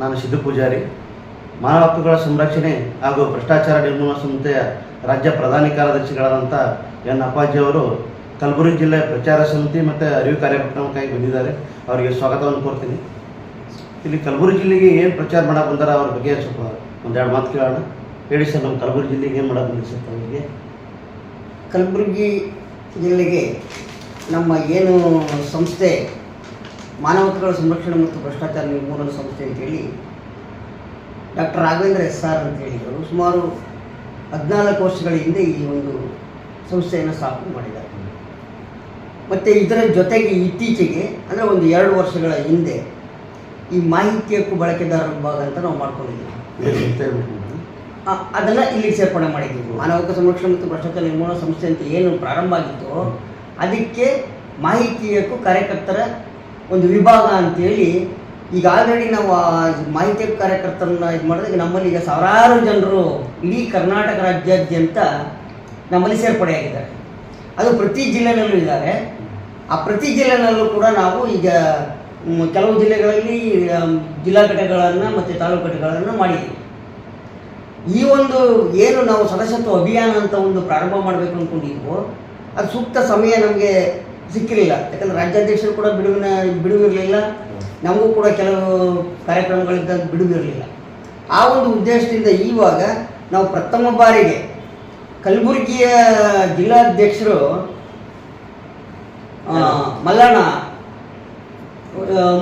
ನಾನು ಸಿದ್ದು ಪೂಜಾರಿ. ಮಾನವ ಹಕ್ಕುಗಳ ಸಂರಕ್ಷಣೆ ಹಾಗೂ ಭ್ರಷ್ಟಾಚಾರ ನಿರ್ಮೂಲನಾ ಸಂಸ್ಥೆಯ ರಾಜ್ಯ ಪ್ರಧಾನ ಕಾರ್ಯದರ್ಶಿಗಳಾದಂಥ ಎನ್ ಅಪ್ಪಾಜಿ ಅವರು ಕಲಬುರಗಿ ಜಿಲ್ಲೆ ಪ್ರಚಾರ ಸಮಿತಿ ಮತ್ತು ಅರಿವು ಕಾರ್ಯಕ್ರಮಕ್ಕಾಗಿ ಬಂದಿದ್ದಾರೆ. ಅವರಿಗೆ ಸ್ವಾಗತವನ್ನು ಕೋರ್ತೀನಿ. ಇಲ್ಲಿ ಕಲಬುರಗಿ ಜಿಲ್ಲೆಗೆ ಏನು ಪ್ರಚಾರ ಮಾಡಕ್ಕೆ ಬಂದಾರ ಅವ್ರ ಬಗ್ಗೆ ಸ್ವಲ್ಪ ಒಂದೆರಡು ಮಾತು ಕೇಳೋಣ. ಹೇಳಿ ಸರ್, ನಮ್ಮ ಕಲಬುರಗಿ ಜಿಲ್ಲೆಗೆ ಏನು ಮಾಡಕ್ಕೆ ಬಂದಿದೆ ಸರ್ ಅವರಿಗೆ? ಕಲಬುರಗಿ ಜಿಲ್ಲೆಗೆ ನಮ್ಮ ಏನು ಸಂಸ್ಥೆ ಮಾನವ ಹಕ್ಕುಗಳ ಸಂರಕ್ಷಣೆ ಮತ್ತು ಭ್ರಷ್ಟಾಚಾರ ನಿರ್ಮೂಲನ ಸಂಸ್ಥೆ ಅಂತೇಳಿ ಡಾಕ್ಟರ್ ರಾಘವೇಂದ್ರ ಎಸ್ ಆರ್ ಅಂತ ಅವರು ಸುಮಾರು ಹದಿನಾಲ್ಕು ವರ್ಷಗಳ ಹಿಂದೆ ಈ ಒಂದು ಸಂಸ್ಥೆಯನ್ನು ಸ್ಥಾಪನೆ ಮಾಡಿದ್ದಾರೆ. ಮತ್ತು ಇದರ ಜೊತೆಗೆ ಇತ್ತೀಚೆಗೆ ಅಂದರೆ ಒಂದು ಎರಡು ವರ್ಷಗಳ ಹಿಂದೆ ಈ ಮಾಹಿತಿ ಹಕ್ಕು ಬಳಕೆದಾರರ ಭಾಗ ಅಂತ ನಾವು ಮಾಡ್ಕೊಂಡಿದ್ದೀವಿ. ಅದನ್ನ ಇಲ್ಲಿ ಸೇರ್ಪಡೆ ಮಾಡಿದ್ದೀವಿ. ಮಾನವ ಹಕ್ಕು ಸಂರಕ್ಷಣೆ ಮತ್ತು ಭ್ರಷ್ಟಾಚಾರ ನಿರ್ಮೂಲನಾ ಸಂಸ್ಥೆ ಅಂತ ಏನು ಪ್ರಾರಂಭ ಆಗಿತ್ತು ಅದಕ್ಕೆ ಮಾಹಿತಿ ಹಕ್ಕು ಕಾರ್ಯಕರ್ತರ ಒಂದು ವಿಭಾಗ ಅಂತೇಳಿ ಈಗ ಆಲ್ರೆಡಿ ನಾವು ಆ ಮಾಹಿತಿ ಕಾರ್ಯಕರ್ತರನ್ನ ಇದು ಮಾಡಿದಾಗ ನಮ್ಮಲ್ಲಿ ಈಗ ಸಾವಿರಾರು ಜನರು ಇಡೀ ಕರ್ನಾಟಕ ರಾಜ್ಯಾದ್ಯಂತ ನಮ್ಮಲ್ಲಿ ಸೇರ್ಪಡೆಯಾಗಿದ್ದಾರೆ ಅದು ಪ್ರತಿ ಜಿಲ್ಲೆನಲ್ಲೂ ಇದ್ದಾರೆ ಆ ಪ್ರತಿ ಜಿಲ್ಲೆನಲ್ಲೂ ಕೂಡ ನಾವು ಈಗ ಕೆಲವು ಜಿಲ್ಲೆಗಳಲ್ಲಿ ಜಿಲ್ಲಾ ಘಟಕಗಳನ್ನು ಮತ್ತು ತಾಲೂಕು ಘಟಕಗಳನ್ನು ಮಾಡಿದ್ದೀವಿ. ಈ ಒಂದು ಏನು ನಾವು ಸದಸ್ಯತ್ವ ಅಭಿಯಾನ ಅಂತ ಒಂದು ಪ್ರಾರಂಭ ಮಾಡಬೇಕು ಅಂದ್ಕೊಂಡಿದ್ವೋ ಅದು ಸೂಕ್ತ ಸಮಯ ನಮಗೆ ಸಿಕ್ಕಿರಲಿಲ್ಲ. ಯಾಕಂದ್ರೆ ರಾಜ್ಯಾಧ್ಯಕ್ಷರು ಕೂಡ ಬಿಡುವಿನ, ಬಿಡುವಿರಲಿಲ್ಲ. ನಮಗೂ ಕೂಡ ಕೆಲವು ಕಾರ್ಯಕ್ರಮಗಳಿಂದ ಬಿಡುವಿರಲಿಲ್ಲ. ಆ ಒಂದು ಉದ್ದೇಶದಿಂದ ಇವಾಗ ನಾವು ಪ್ರಥಮ ಬಾರಿಗೆ ಕಲಬುರಗಿಯ ಜಿಲ್ಲಾಧ್ಯಕ್ಷರು ಮಲ್ಲಣ್ಣ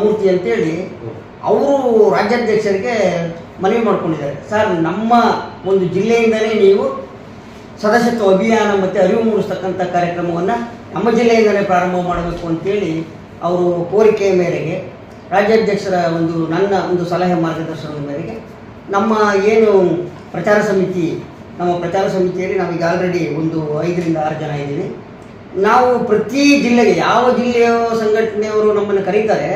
ಮೂರ್ತಿ ಅಂತೇಳಿ ಅವರು ರಾಜ್ಯಾಧ್ಯಕ್ಷರಿಗೆ ಮನವಿ ಮಾಡ್ಕೊಂಡಿದ್ದಾರೆ. ಸರ್, ನಮ್ಮ ಒಂದು ಜಿಲ್ಲೆಯಿಂದಲೇ ನೀವು ಸದಸ್ಯತ್ವ ಅಭಿಯಾನ ಮತ್ತು ಅರಿವು ಮೂಡಿಸ್ತಕ್ಕಂಥ ಕಾರ್ಯಕ್ರಮವನ್ನು ನಮ್ಮ ಜಿಲ್ಲೆಯಿಂದಲೇ ಪ್ರಾರಂಭ ಮಾಡಬೇಕು ಅಂತೇಳಿ ಅವರು ಕೋರಿಕೆಯ ಮೇರೆಗೆ ರಾಜ್ಯಾಧ್ಯಕ್ಷರ ಒಂದು ನನ್ನ ಒಂದು ಸಲಹೆ ಮಾರ್ಗದರ್ಶನದ ಮೇರೆಗೆ ನಮ್ಮ ಏನು ಪ್ರಚಾರ ಸಮಿತಿ, ನಮ್ಮ ಪ್ರಚಾರ ಸಮಿತಿಯಲ್ಲಿ ನಾವೀಗ ಆಲ್ರೆಡಿ ಒಂದು ಐದರಿಂದ ಆರು ಜನ ಇದ್ದೀವಿ. ನಾವು ಪ್ರತಿ ಜಿಲ್ಲೆಗೆ ಯಾವ ಜಿಲ್ಲೆಯ ಸಂಘಟನೆಯವರು ನಮ್ಮನ್ನು ಕರೀತಾರೆ,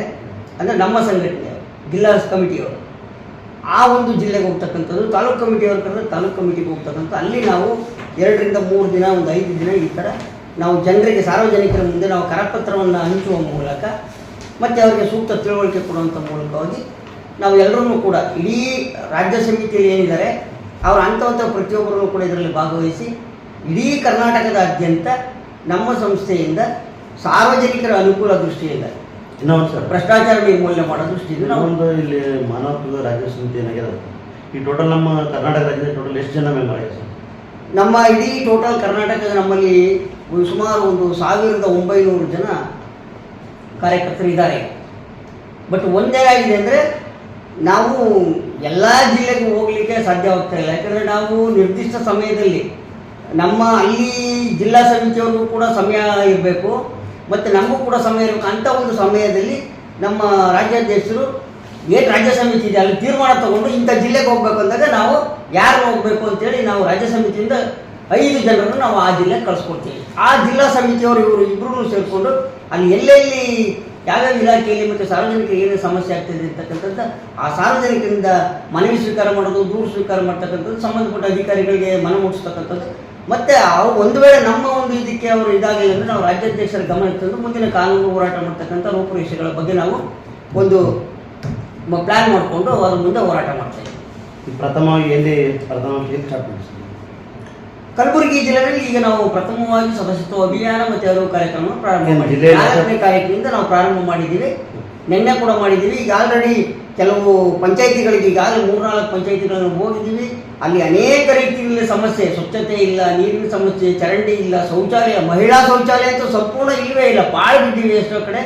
ಅಂದರೆ ನಮ್ಮ ಸಂಘಟನೆಯವರು ಜಿಲ್ಲಾ ಕಮಿಟಿಯವರು. ಆ ಒಂದು ಜಿಲ್ಲೆಗೆ ಹೋಗ್ತಕ್ಕಂಥದ್ದು, ತಾಲೂಕು ಕಮಿಟಿಯವರು ಕರೆದ್ರೆ ತಾಲೂಕು ಕಮಿಟಿಗೆ ಹೋಗ್ತಕ್ಕಂಥ, ಅಲ್ಲಿ ನಾವು ಎರಡರಿಂದ ಮೂರು ದಿನ ಒಂದು ಐದು ದಿನ ಈ ಥರ ನಾವು ಜನರಿಗೆ ಸಾರ್ವಜನಿಕರ ಮುಂದೆ ನಾವು ಕರಪತ್ರವನ್ನು ಹಂಚುವ ಮೂಲಕ ಮತ್ತು ಅವರಿಗೆ ಸೂಕ್ತ ತಿಳುವಳಿಕೆ ಕೊಡುವಂಥ ಮೂಲಕವಾಗಿ ನಾವು ಎಲ್ಲರನ್ನೂ ಕೂಡ ಇಡೀ ರಾಜ್ಯ ಸಮಿತಿಯಲ್ಲಿ ಏನಿದ್ದಾರೆ ಅವರ ಅಂಥವಂಥ ಪ್ರತಿಯೊಬ್ಬರನ್ನು ಕೂಡ ಇದರಲ್ಲಿ ಭಾಗವಹಿಸಿ ಇಡೀ ಕರ್ನಾಟಕದಾದ್ಯಂತ ನಮ್ಮ ಸಂಸ್ಥೆಯಿಂದ ಸಾರ್ವಜನಿಕರ ಅನುಕೂಲ ದೃಷ್ಟಿಯಿಂದ ಇನ್ನೊಂದು ಸರ್. ಭ್ರಷ್ಟಾಚಾರ ನಿರ್ಮೂಲನೆ ಮಾಡೋ ದೃಷ್ಟಿಯಿಂದ ನಾವು ನಾವೊಂದು ಇಲ್ಲಿ ಮಾನವತ್ವದ ರಾಜ್ಯ ಸಮಿತಿ ಏನಾಗಿದೆ ಈ ಟೋಟಲ್ ನಮ್ಮ ಕರ್ನಾಟಕ ರಾಜ್ಯದಲ್ಲಿ ಟೋಟಲ್ ಎಷ್ಟು ಜನ ಮೆಂಬರ್ ಆಗಿದೆ ಸರ್? ನಮ್ಮ ಇಡೀ ಟೋಟಲ್ ಕರ್ನಾಟಕದ ನಮ್ಮಲ್ಲಿ ಸುಮಾರು ಒಂದು ಸಾವಿರದ ಒಂಬೈನೂರು ಜನ ಕಾರ್ಯಕರ್ತರು ಇದ್ದಾರೆ. ಬಟ್ ಒಂದೇ ಆಗಿದೆ ಅಂದರೆ ನಾವು ಎಲ್ಲ ಜಿಲ್ಲೆಗೂ ಹೋಗಲಿಕ್ಕೆ ಸಾಧ್ಯವಾಗ್ತಾ ಇಲ್ಲ. ಯಾಕಂದರೆ ನಾವು ನಿರ್ದಿಷ್ಟ ಸಮಯದಲ್ಲಿ ನಮ್ಮ ಅಲ್ಲಿ ಜಿಲ್ಲಾ ಸಮಿತಿಯವ್ರಿಗೂ ಕೂಡ ಸಮಯ ಇರಬೇಕು. ಮತ್ತು ನಮಗೂ ಕೂಡ ಸಮಯ ಇರಬೇಕು. ಅಂಥ ಒಂದು ಸಮಯದಲ್ಲಿ ನಮ್ಮ ರಾಜ್ಯಾಧ್ಯಕ್ಷರು ಏನು ರಾಜ್ಯ ಸಮಿತಿ ಇದೆ, ಅಲ್ಲಿ ತೀರ್ಮಾನ ತಗೊಂಡು ಇಂಥ ಜಿಲ್ಲೆಗೆ ಹೋಗ್ಬೇಕು ಅಂದಾಗ ನಾವು ಯಾರು ಹೋಗ್ಬೇಕು ಅಂತೇಳಿ ನಾವು ರಾಜ್ಯ ಸಮಿತಿಯಿಂದ ಐದು ಜನರನ್ನು ನಾವು ಆ ಜಿಲ್ಲೆಗೆ ಕಳಿಸ್ಕೊಡ್ತೀವಿ. ಆ ಜಿಲ್ಲಾ ಸಮಿತಿಯವರು ಇವರು ಇಬ್ಬರೂ ಸೇರಿಕೊಂಡು ಅಲ್ಲಿ ಎಲ್ಲೆಲ್ಲಿ ಯಾವ್ಯಾವ ಇಲಾಖೆಯಲ್ಲಿ ಮತ್ತು ಸಾರ್ವಜನಿಕರಿಗೆ ಏನೇನು ಸಮಸ್ಯೆ ಆಗ್ತಿದೆ ಅಂತಕ್ಕಂಥದ್ದು ಆ ಸಾರ್ವಜನಿಕರಿಂದ ಮನವಿ ಸ್ವೀಕಾರ ಮಾಡೋದು, ದೂರು ಸ್ವೀಕಾರ ಮಾಡ್ತಕ್ಕಂಥದ್ದು, ಸಂಬಂಧಪಟ್ಟ ಅಧಿಕಾರಿಗಳಿಗೆ ಮನ ಮುಟ್ಟಿಸ್ತಕ್ಕಂಥದ್ದು ಮತ್ತು ಅವು ಒಂದು ವೇಳೆ ನಮ್ಮ ಒಂದು ಇದಕ್ಕೆ ಅವರು ಇದಾಗಲಿಲ್ಲ ಅಂದರೆ ನಾವು ರಾಜ್ಯಾಧ್ಯಕ್ಷರ ಗಮನ ತಂದು ಮುಂದಿನ ಕಾನೂನು ಹೋರಾಟ ಮಾಡ್ತಕ್ಕಂಥ ರೂಪುರೇಷೆಗಳ ಬಗ್ಗೆ ನಾವು ಒಂದು ಪ್ಲ್ಯಾನ್ ಮಾಡಿಕೊಂಡು ಅದ್ರ ಮುಂದೆ ಹೋರಾಟ ಮಾಡ್ತಾ ಈ ಪ್ರಥಮವಾಗಿ ಎಲ್ಲಿ ಪ್ರಥಮವಾಗಿ ಎಲ್ಲಿ ಸ್ಟಾರ್ಟ್ ಮಾಡಿ ಕಲಬುರಗಿ ಜಿಲ್ಲೆಯಲ್ಲಿ ಈಗ ನಾವು ಪ್ರಥಮವಾಗಿ ಸದಸ್ಯತ್ವ ಅಭಿಯಾನ ಮತ್ತು ಅರಿವು ಕಾರ್ಯಕ್ರಮ ಪ್ರಾರಂಭ ಮಾಡಿದ್ದೀವಿ. ಕಾರ್ಯಕ್ರಮದಿಂದ ನಾಲ್ಕನೇ ನಾವು ಪ್ರಾರಂಭ ಮಾಡಿದ್ದೀವಿ. ನಿನ್ನೆ ಕೂಡ ಮಾಡಿದ್ದೀವಿ. ಈಗ ಆಲ್ರೆಡಿ ಕೆಲವು ಪಂಚಾಯಿತಿಗಳಿಗೆ ಈಗಾಗಲೇ ಮೂರ್ನಾಲ್ಕು ಪಂಚಾಯಿತಿಗಳನ್ನು ಹೋಗಿದ್ದೀವಿ. ಅಲ್ಲಿ ಅನೇಕ ರೀತಿಯಲ್ಲಿ ಸಮಸ್ಯೆ ಸ್ವಚ್ಛತೆ ಇಲ್ಲ ನೀರಿನ ಸಮಸ್ಯೆ ಚರಂಡಿ ಇಲ್ಲ ಶೌಚಾಲಯ ಮಹಿಳಾ ಶೌಚಾಲಯ ಅಂತೂ ಸಂಪೂರ್ಣ ಇಲ್ಲವೇ ಇಲ್ಲ. ಪಾಳು ಬಿದ್ದಿವೆ ಎಷ್ಟೋ ಕಡೆ.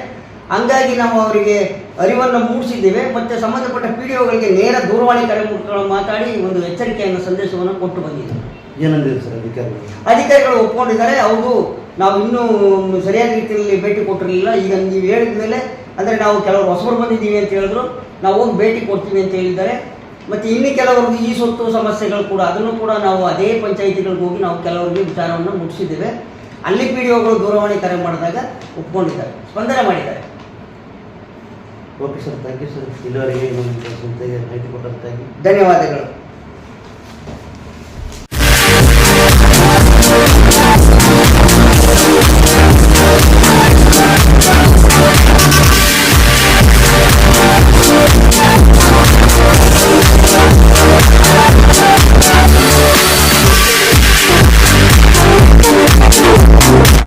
ಹಂಗಾಗಿ ನಾವು ಅವರಿಗೆ ಅರಿವನ್ನು ಮೂಡಿಸಿದ್ದೇವೆ. ಮತ್ತು ಸಂಬಂಧಪಟ್ಟ ಪಿ ಡಿ ಒಗಳಿಗೆ ನೇರ ದೂರವಾಣಿ ಕರೆ ಮೂಲಕ ಮಾತಾಡಿ ಒಂದು ಎಚ್ಚರಿಕೆಯನ್ನು ಸಂದೇಶವನ್ನು ಕೊಟ್ಟು ಬಂದಿದ್ದೇವೆ ಏನಂದಿದೆ ಸರ್ ಅಧಿಕಾರಿಗಳು? ಅಧಿಕಾರಿಗಳು ಒಪ್ಕೊಂಡಿದ್ದಾರೆ. ಅವರು ನಾವು ಇನ್ನೂ ಸರಿಯಾದ ರೀತಿಯಲ್ಲಿ ಭೇಟಿ ಕೊಟ್ಟಿರಲಿಲ್ಲ. ಈಗ ನೀವು ಹೇಳಿದ ಮೇಲೆ ಅಂದರೆ ನಾವು ಕೆಲವರು ಹೊಸಬರು ಬಂದಿದ್ದೀವಿ ಅಂತ ಹೇಳಿದ್ರು. ನಾವು ಹೋಗಿ ಭೇಟಿ ಕೊಡ್ತೀವಿ ಅಂತ ಹೇಳಿದ್ದಾರೆ. ಮತ್ತು ಇನ್ನು ಕೆಲವರಿಗೆ ಈ ಸೊತ್ತು ಸಮಸ್ಯೆಗಳು ಕೂಡ ಅದನ್ನು ಕೂಡ ನಾವು ಅದೇ ಪಂಚಾಯಿತಿಗಳಿಗೆ ಹೋಗಿ ನಾವು ಕೆಲವರಿಗೆ ವಿಚಾರವನ್ನು ಮುಟ್ಟಿಸಿದ್ದೇವೆ. ಅಲ್ಲಿ ಪಿ ಡಿ ಒಗಳು ದೂರವಾಣಿ ಕರೆ ಮಾಡಿದಾಗ ಒಪ್ಕೊಂಡಿದ್ದಾರೆ ಸ್ಪಂದನೆ ಮಾಡಿದ್ದಾರೆ. Okay sir thank you sir. ಇಲ್ಲಿವರೆಗೆ ಸಂಸ್ಥೆಗೆ ಮಾಹಿತಿ ಕೊಟ್ಟಂತಾಗಿ. ಧನ್ಯವಾದಗಳು.